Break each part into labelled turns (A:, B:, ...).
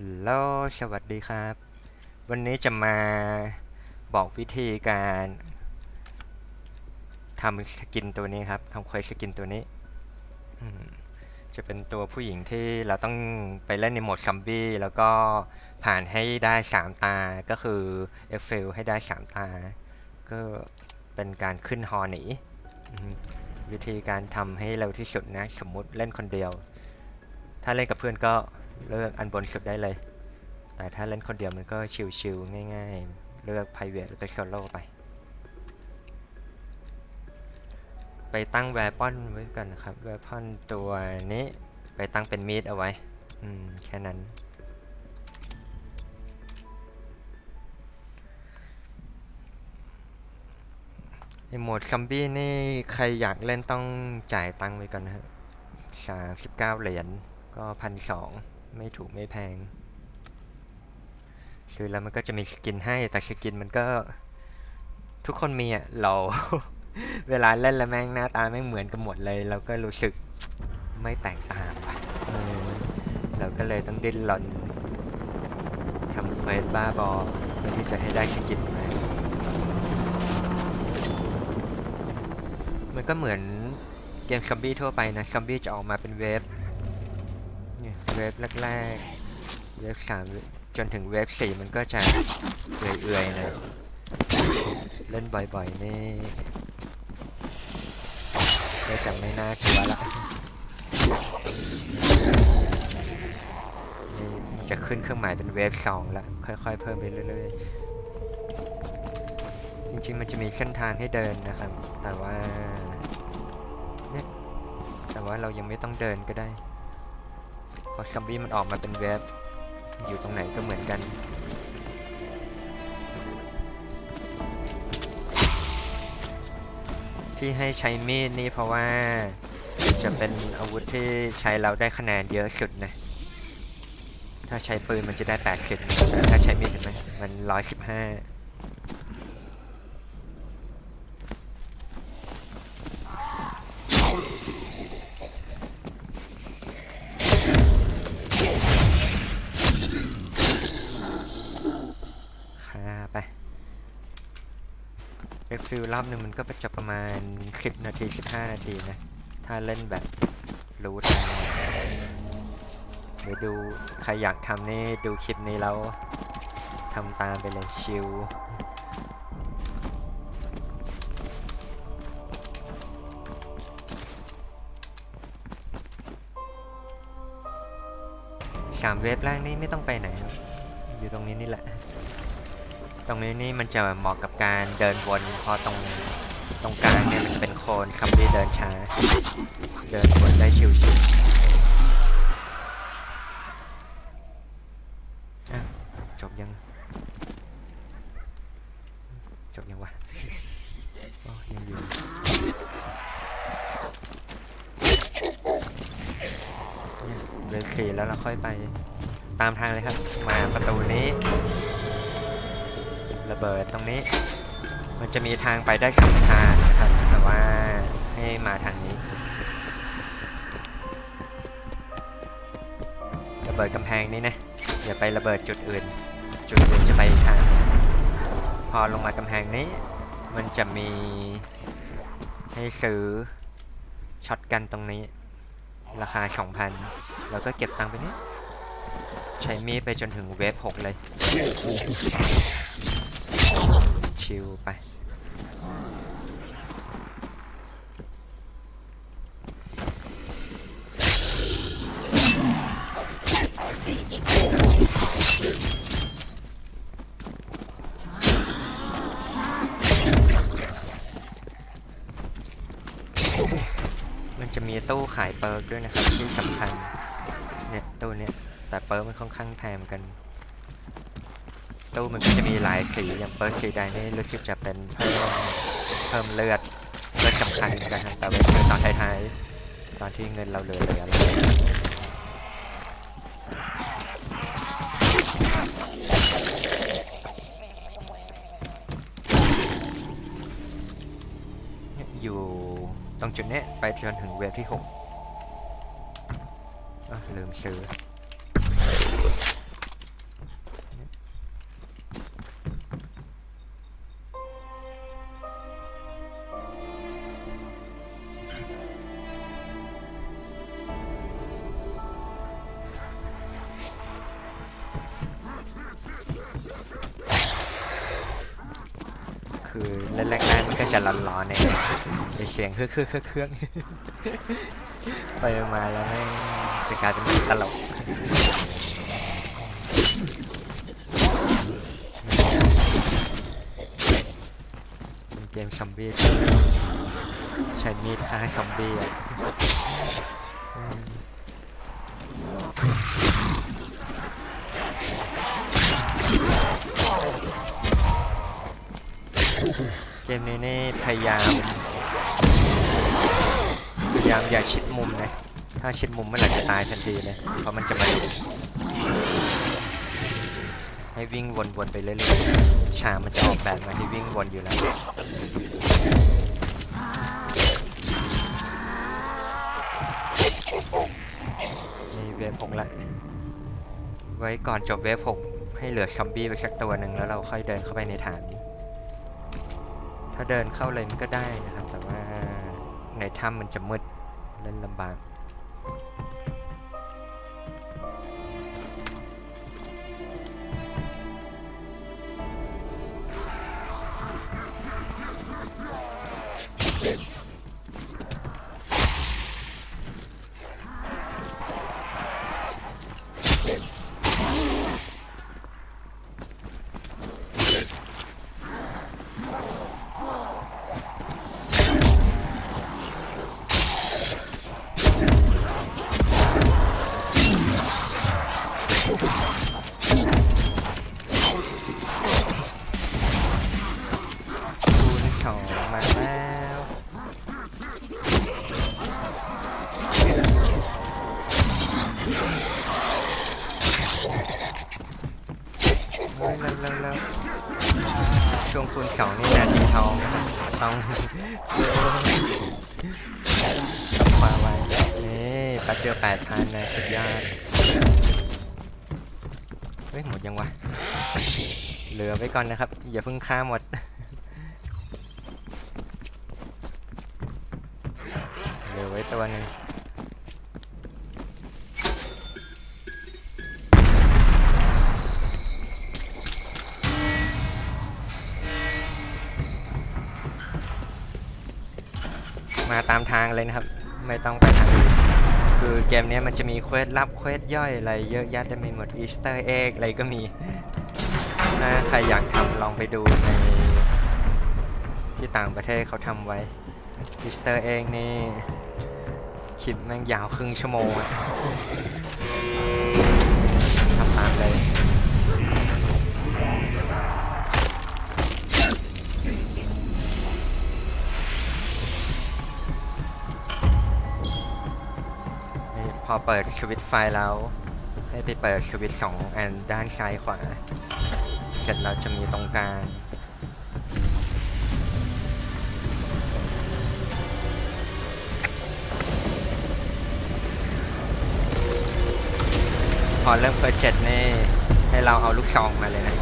A: ฮัลโหล สวัสดีครับ วันนี้จะมาบอกวิธีการทำสกินตัวนี้ครับทำเควสสกินตัวนี้ จะเป็นตัวผู้หญิงที่เราต้องไปเล่นในโหมดซัมบี้ แล้วก็ผ่านให้ได้ 3 ตา ก็คือเอฟเฟลให้ได้ 3 ตา ก็เป็นการขึ้นฮอหนีวิธีการทำให้เร็วที่สุดนะ สมมุติเล่นคนเดียว ถ้าเล่นกับเพื่อนก็ เลือกอันบนสุดได้เลย แต่ถ้าเล่นคนเดียวมันก็ชิวๆง่ายๆ เลือก private หรือไป solo ไป ไปตั้ง weapon ไว้ก่อนนะครับ weapon ตัวนี้ไปตั้งเป็นมีดเอาไว้ อืม แค่นั้น ในโหมดซัมบี้นี่ใครอยากเล่นต้องจ่ายตังค์ไว้ก่อนนะครับสามสิบเก้าเหรียญก็พันสอง ไม่ถูกไม่แพง ซื้อแล้วมันก็จะมีสกินให้ แต่สกินมันก็ทุกคนมีอะ เรา เวลาเล่นแล้วแม่งหน้าตาแม่เหมือนกันหมดเลย เราก็รู้สึกไม่แตกต่างว่ะเออเราก็เลยต้องดิ้นรนทำเควสบ้าบอเพื่อที่จะให้ได้สกินมามันก็เหมือนเกมซอมบี้ทั่วไปนะ ซอมบี้จะออกมาเป็นเวฟ เนี่ยเวฟแรกๆเวฟสามจนถึงเวฟสี่มันก็จะเอื่อยๆนะเล่นบ่อยๆนี่ก็จะไม่น่ากลัวละนี่จะขึ้นเครื่องหมายเป็นเวฟสองละค่อยๆเพิ่มไปเรื่อยๆจริงๆมันจะมีเส้นทางให้เดินนะครับ แต่ว่าเนี่ยแต่ว่าเรายังไม่ต้องเดินก็ได้ ราะซอมบี้มันออกมาเป็นเวฟอยู่ตรงไหนก็เหมือนกัน ที่ให้ใช้มีดนี่เพราะว่าจะเป็นอาวุธที่ใช้เราได้คะแนนเยอะสุดนะ ถ้าใช้ปืนมันจะได้ 80 ถ้าใช้มีดเห็นไหมมัน 115 ค่าไป เอ็กฟิลรอบหนึ่งมันก็จะประมาณ 10 นาที 15 นาทีนะ ถ้าเล่นแบบรู้ทางเดี๋ยวดูใครอยากทำนี่ดูคลิปนี้แล้วทำตามไปเลยชิลสามเว็บแรกนี่ไม่ต้องไปไหน อยู่ตรงนี้นี่แหละ ตรงนี้นี่มันจะเหมาะกับการเดินวนเพราะตรงตรงกลางเนี่ยมันจะเป็นโคนคับที่เดินช้า เดินวนได้ชิวๆอะจบยัง จบยังวะอ๋อยังอยู่เนี่ยเดินสี่แล้วเราค่อยไปตามทางเลยครับ มาประตูนี้ ระเบิดตรงนี้ มันจะมีทางไปได้สองทางนะครับแต่ว่าให้มาทางนี้ ระเบิดกำแพงนี้นะอย่าไประเบิดจุดอื่น จุดอื่นจะไปทางพอลงมากำแพงนี้ มันจะมีให้ซื้อช็อตกันตรงนี้ ราคา 2,000 แล้วก็เก็บตังค์ไปนี้ใช้มีดไปจนถึงเวฟ6เลย ชิลไปมันจะมีตู้ขายเปิร์กด้วยนะครับที่สำคัญเนี่ยตู้เนี้ยแต่เปิร์กมันค่อนข้างแพงกัน ตู้มันก็จะมีหลายสีอย่างเปิร์กสีแดนี่รู้สึกจะเป็นเพิ่มเพิ่มเลือดเลือดสำคัญกันครับแต่ว่าคือตอนท้ายๆตอนที่เงินเราเหลือเหลือแล้วเนี่ยอยู่ตรงจุดนี้ไปจนถึงเวฟที่6อะลืมซื้อ คือเล่นแรกๆมันก็จะร้อนๆเนี่ยเสียงเครื่องเครื่องเครื่องไปมาแล้วแม่งจะกลายเป็นตลกเป็นเกมซอมบี้ใช้มีดฆ่าซอมบี้อะ มนี้นี่พยายามพยายามอย่าชิดมุมนะ ถ้าชิดมุมเมื่อไหร่จะตายทันทีเลยเพราะมันจะมาดุให้วิ่งวนๆไปเรื่อยๆฉากมันจะออกแบบมาให้วิ่งวนอยู่แล้วนี่เวฟหกละไว้ก่อนจบเวฟหกให้เหลือซอมบี้ไปสักตัวหนึ่งแล้วเราค่อยเดินเข้าไปในฐาน ถ้าเดินเข้าเลยมันก็ได้นะครับ แต่ว่าในถ้ำมันจะมืดเล่นลำบาก องมาแล้วเฮ้ยเร็วเร็วเร็วช่วงคูณสองนี่นาทีทองต้องเร็วขวาไว้นี่ปัดเดียวแปดพันเลยสุดยอดเฮ้ยหมดยังวะเหลือไว้ก่อนนะครับ อย่าเพิ่งฆ่าหมด เหลือไว้ ตัวหนึ่งมาตามทางเลยนะครับ ไม่ต้องไปทางอื่นคือเกมนี้มันจะมีเควสลับเควสย่อยอะไรเยอะแยะเต็มไปหมดอีสเตอร์เอ็กอะไรก็มีถ้าใครอยากทำลองไปดูในที่ต่างประเทศเขาทำไว้อีสเตอร์เองนี่ คลิปแม่งยาวครึ่งชั่วโมงอะทำตามเลยนี่พอเปิดสวิตไฟแล้วให้ไปเปิดสวิตสองอันด้านซ้ายขวา เสร็จเราจะมีตรงกลาง อเริ่มเฟิร์สเจ็ดนี่ ให้เราเอาลูกซองมาเลยนะ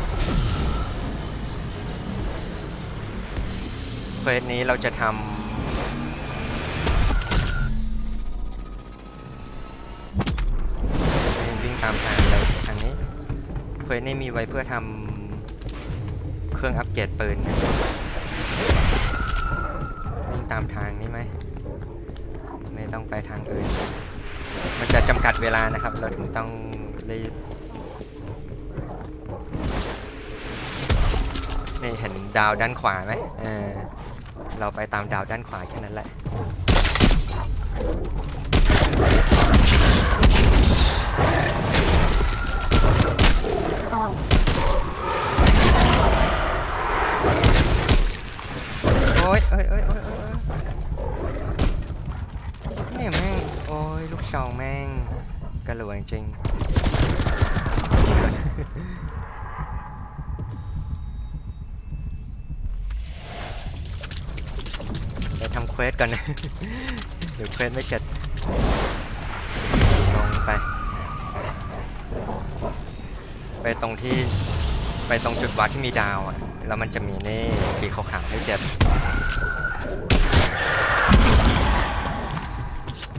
A: เควสนี้เราจะทำวิ่งตามทางเลยทางนี้เควสนี้มีไว้เพื่อทำเครื่องอัปเกรดปืนนะวิ่งตามทางนี้ไหมไม่ต้องไปทางอื่นมันจะจำกัดเวลานะครับ เราถึงต้อง รีบนี่เห็นดาวด้านขวาไหมเออเราไปตามดาวด้านขวาแค่นั้นแหละโอ๊ยเอ้ยเอ้ยเอ้ยเอ้ยเอ้ยเนี่ยแม่ง โอ้ยลูกซองแม่งกระหลวจริงไปทำเควสก่อนนะเดี๋ยวเควสไม่เสร็จลงไป ไปตรงที่ ไปตรงจุดวัดที่มีดาวอะ แล้วมันจะมีนี่สีขาวๆให้เก็บ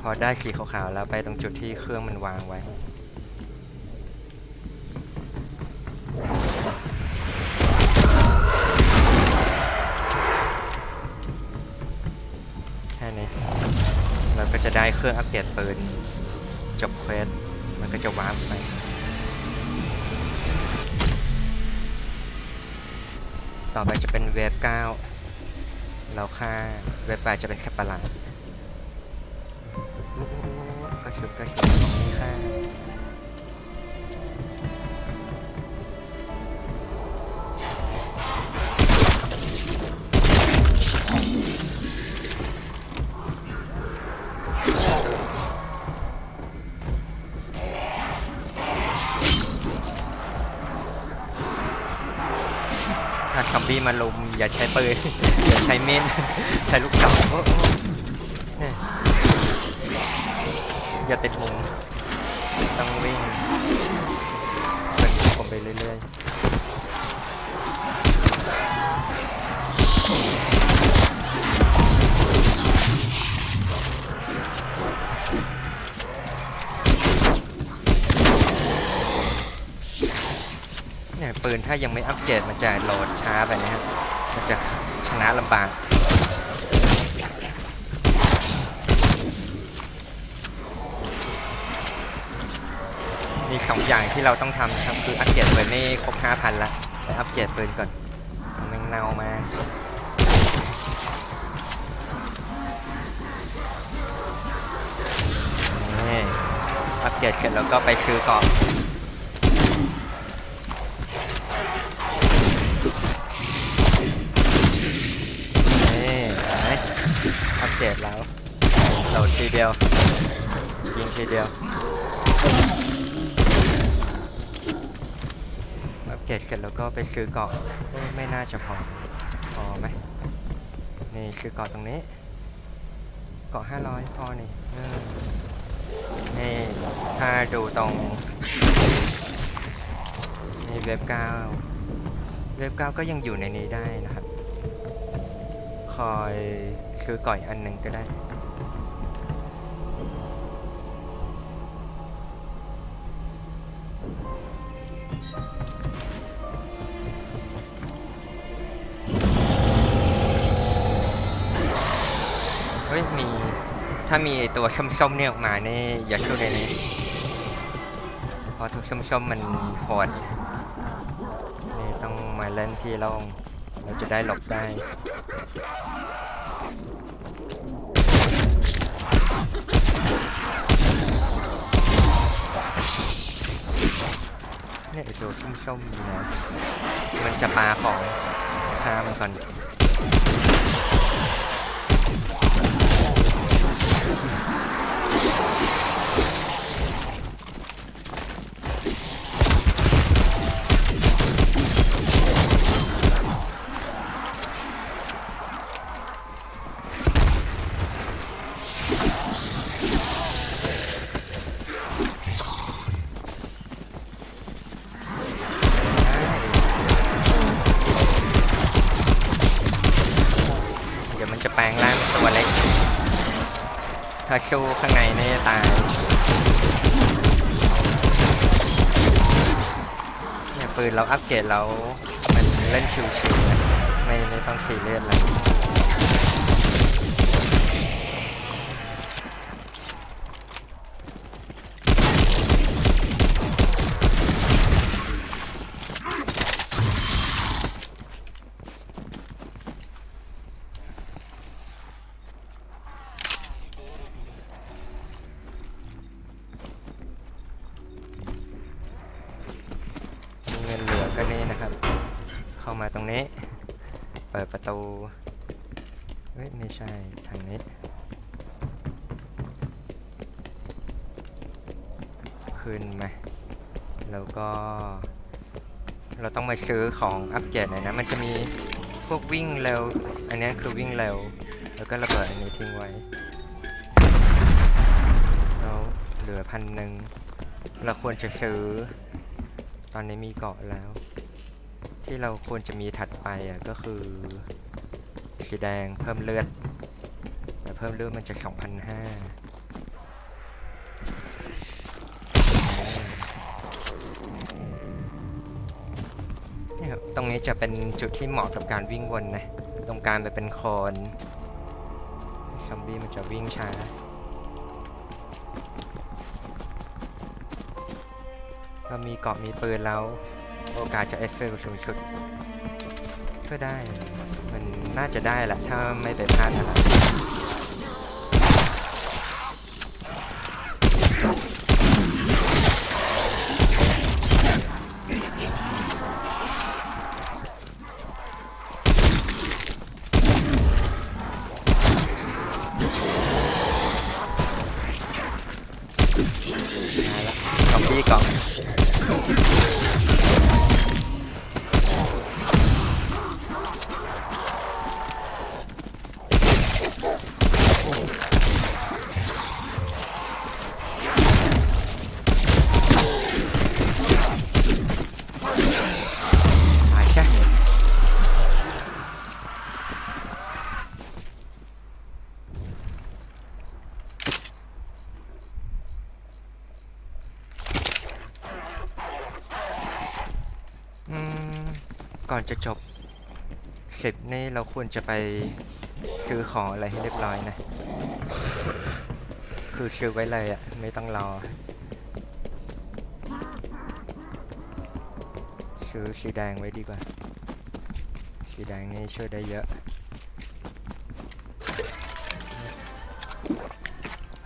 A: พอได้สีขาวๆแล้วไปตรงจุดที่เครื่องมันวางไว้ จะได้เครื่องอัปเดตปืน จบเควสมันก็จะว้าร์ปไปต่อไปจะเป็นเวฟเก้าเราค่าเวฟแปดจะเป็นสัตว์ปหลาดกระชุบกระชุบตรงนี้ค่า ตี้มาลุมอย่าใช้ปืน อย่าใช้เม่นใช้ลูกเก่าอย่าติดมุมต้องวิ่งเป็นผมไปเรื่อยๆ ปืนถ้ายังไม่อัปเกรดมันจะโหลดช้าไปนะครับมันจะชนะลำบากมีสองอย่างที่เราต้องทำนะครับคืออัปเกรดปืนนี่ครบ5,000ละไปอัปเกรดปืนก่อนมันเนามาอัปเกรดเสร็จแล้วก็ไปซื้อกาะนี่เห็นไหม อัปเกรดแล้วโหลดทีเดียว ยิงทีเดียว อัปเกรดเสร็จแล้วก็ไปซื้อเกาะเอ้ยไม่น่าจะพอ พอไหม นี่ซื้อเกาะตรงนี้ เกาะ500พอนี่นี่ถ้าดูตรงนี่เว็บ9เว็บ9ก็ยังอยู่ในนี้ได้นะครับ คอย ซื้อก่อยอันหนึ่งก็ได้ เฮ้ย มี ถ้ามีตัวส้มๆเนี่ยออกมาเนี่ยอย่าชูในนี้เพราะทุกส้มๆมันโหดนี่ต้องมาเล่นที่โล่งเราจะได้หลบได้ เนี่ยไอตัวส้มๆนี่นะมันจะปาของฆ่ามันก่อน แปลงร่างตัวเล็ก ถ้าสู้ข้างในนี่ตายเนี่ยปืนเราอัปเกรดแล้วมันเล่นชิวๆนะไม่ไม่ต้องสีเลือดเลยมีเงินเหลือก็นี่นะครับ เข้ามาตรงนี้ เปิดประ ตูเฮ้ย ไม่ใช่ ทางนี้ ขึ้นไหมแล้วก็ เราต้องมาซื้อของอัปเกรดหน่อยนะ มันจะมีพวกวิ่งเร็ว อันนี้คือวิ่งเร็ว แล้วก็ระเบิดอันนี้ทิ้งไว้แล้วเหลือพันหนึ่ง เราควรจะซื้อ ตอนนี้มีเกาะแล้ว ที่เราควรจะมีถัดไปอะก็คือ สีแดงเพิ่มเลือดแต่เพิ่มเลือดมันจะสอนี่ครับตรงนี้จะเป็นจุดที่เหมาะกับการวิ่งวนนะ ตรงกลางไปเป็นคอนซอมบี้มันจะวิ่งช้าเรามีเกาะมีปืนแล้ว โอกาสจะเอฟเฟกต์สูงสุดก็ได้ น่าจะได้แหละ ถ้าไม่ไปพลาดอะไรมาละซอมบี้เกาะ อืม ก่อนจะจบเสิบนี่เราควรจะไปซื้อของอะไรให้เรียบร้อยนะ คือซื้อไว้เลยอะไม่ต้องรอ ซื้อสีแดงไว้ดีกว่า สีแดงนี่ช่วยได้เยอะ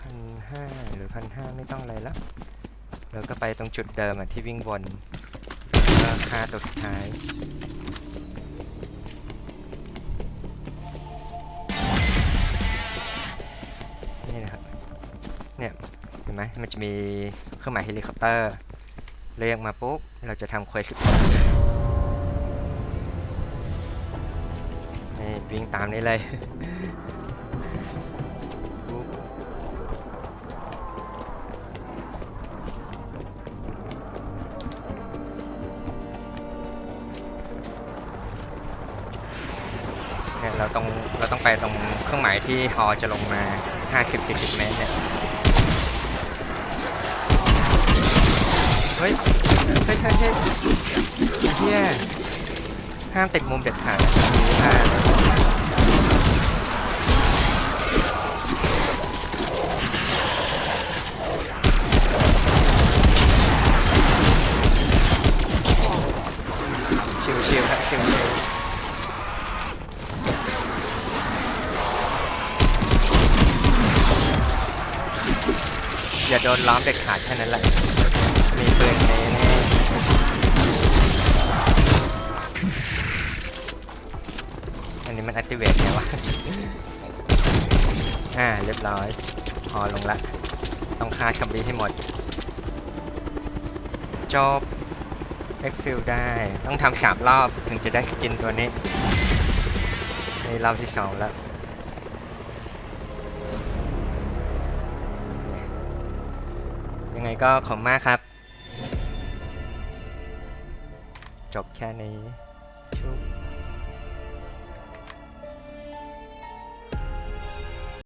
A: พันห้าหรือพันห้าไม่ต้องอะไรละเราก็ไปตรงจุดเดิมอะที่วิ่งวนาตัวสุดท้ายนี่นะครับเนี่ยเห็นไหมมันจะมีเครื่องหมายเฮลิคอปเตอร์เรียกมาปุ๊บ เราจะทำเควสสุดนี่วิ่งตามนี้เลย เราต้องเราต้องไปตรงเครื่องหมายที่ฮอจะลงมา 50-40 เมตรเนี่ย เฮ้ย เฮ้ยเฮ้ยเฮ้ยเฮียห้ามติดมุมเด็ดขาดนะห้ามชิวๆครับชิวๆ อย่าโดนล้อมเด็ดขาดแค่นั้นแหละ มีปืนในนี่อันนี้มัน activate ไงวะ อ่าเรียบร้อย พอลงละ ต้องฆ่าชัมบีให้หมด จบ exfil ได้ ต้องทำสามรอบถึงจะได้สกินตัวนี้ ในรอบที่สองแล้ว ก็ขอบมากครับ จบแค่นี้